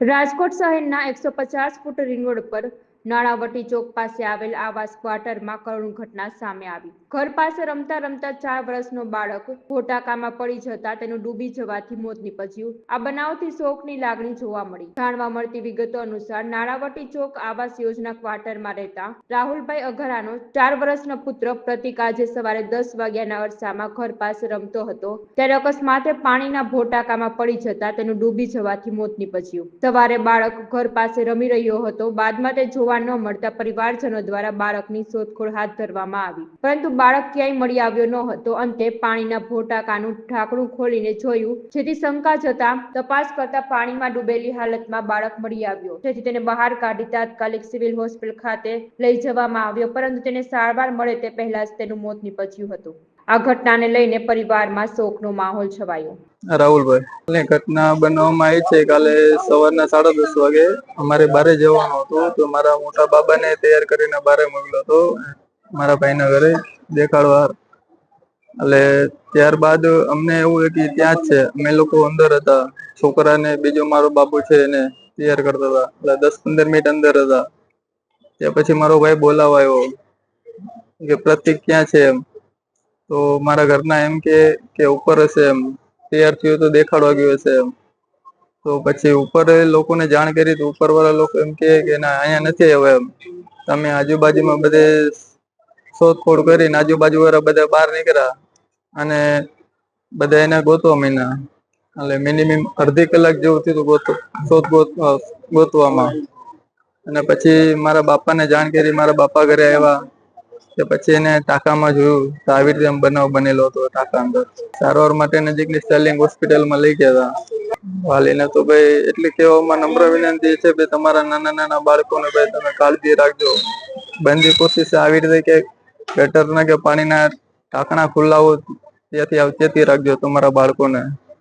રાજકોટ શહેરના એકસો પચાસ ફૂટ રિંગ રોડ પર નાણાવટી ચોક પાસે આવેલ આવાસ ક્વાર્ટરમાં કરુણ ઘટના સામે આવી. ઘર પાસે રમતા રમતા ચાર વર્ષનો બાળક ઘોટાકામાં પડી જતા તેનું ડૂબી જવાથી મોત નીપજ્યું. આ બનાવથી શોકની લાગણી જોવા મળી. જાણવા મળતી વિગતો અનુસાર નાણાવટી ચોક આવાસ યોજના ક્વાર્ટરમાં રહેતા રાહુલભાઈ અઘરાનો ચાર વર્ષનો પુત્ર પ્રતિક આજે સવારે દસ વાગ્યાના અરસામાં ઘર પાસે રમતો હતો. ત્યારે અકસ્માતે પાણીના ભોટાકામાં પડી જતા તેનું ડૂબી જવાથી મોત નીપજ્યું. સવારે બાળક ઘર પાસે રમી રહ્યો હતો. બાદમાં તે જોવા ન મળતા પરિવારજનો દ્વારા બાળકની શોધખોળ હાથ ધરવામાં આવી. પરંતુ બાળક ક્યાંય મળી આવ્યો ન હતો. અંતે પાણીના ભોટાકાનું ઢાંકણું ખોલીને જોયું. જેથી શંકા જતા તપાસ કરતા પાણીમાં ડૂબેલી હાલતમાં બાળક મળી આવ્યો. જેથી તેને બહાર કાઢી તાત્કાલિક સિવિલ હોસ્પિટલ ખાતે લઈ જવામાં આવ્યો. પરંતુ તેને સારવાર મળે તે પહેલા જ તેનું મોત નીપજ્યું હતું. આ ઘટનાને લઈને પરિવારમાં શોકનો માહોલ છવાયો. રાહુલભાઈ એટલે ઘટના બનવામાં એ છે. કાલે સવારના સાડા દસ વાગે અમારે બારે જવાનું હતું. તો મારા મોટા બાબાને તૈયાર કરીને બારે મોકલ્યો હતો. મારા ભાઈના ઘરે દેખાડવા. એટલે ત્યારબાદ અમને એવું કે ત્યાં જ છે, અમે લોકો અંદર હતા. છોકરાને બીજો મારો બાબુ છે એને તૈયાર કરતા હતા. એટલે દસ પંદર મિનિટ અંદર હતા. ત્યાં પછી મારો ભાઈ બોલાવા આવ્યો કે, પ્રતિક ક્યાં છે એમ? તો મારા ઘરના એમ કે કે ઉપર હશે એમ. તૈયાર થયો તો દેખાડવા ગયો હશે એમ. તો પછી ઉપર લોકોને જાણ કરી તો ઉપર વાળા લોકો એમ કે, ના, અહીંયા નથી આવ્યો એમ. તમે આજુબાજુમાં બધે શોધખોળ કરીને આજુબાજુ વાળા બધા બહાર નીકળ્યા અને બધા એને ગોતવા મહિના એટલે મિનિમમ અડધી કલાક જેવું થયું ગોત, શોધ ગોત ગોતવામાં. અને પછી મારા બાપાને જાણ કરી, મારા બાપા ઘરે આવ્યા. કે પછી એને ટાંકામાં જોયું તો આવી રીતે બનાવ બનેલો હતો ટાંકા અંદર. સારવાર માટે નજીકની સ્ટેલિંગ હોસ્પિટલમાં લઈ ગયા હતા. વાલીને તો ભાઈ એટલી કહેવામાં નમ્ર વિનંતી છે ભાઈ તમારા નાના નાના બાળકોને ભાઈ તમે કાળજી રાખજો. બંધી કોશિશ આવી રીતે કે ગટરના કે પાણીના ટાંકણા ખુલ્લા હોય ત્યાંથી આવચેતી રાખજો તમારા બાળકોને.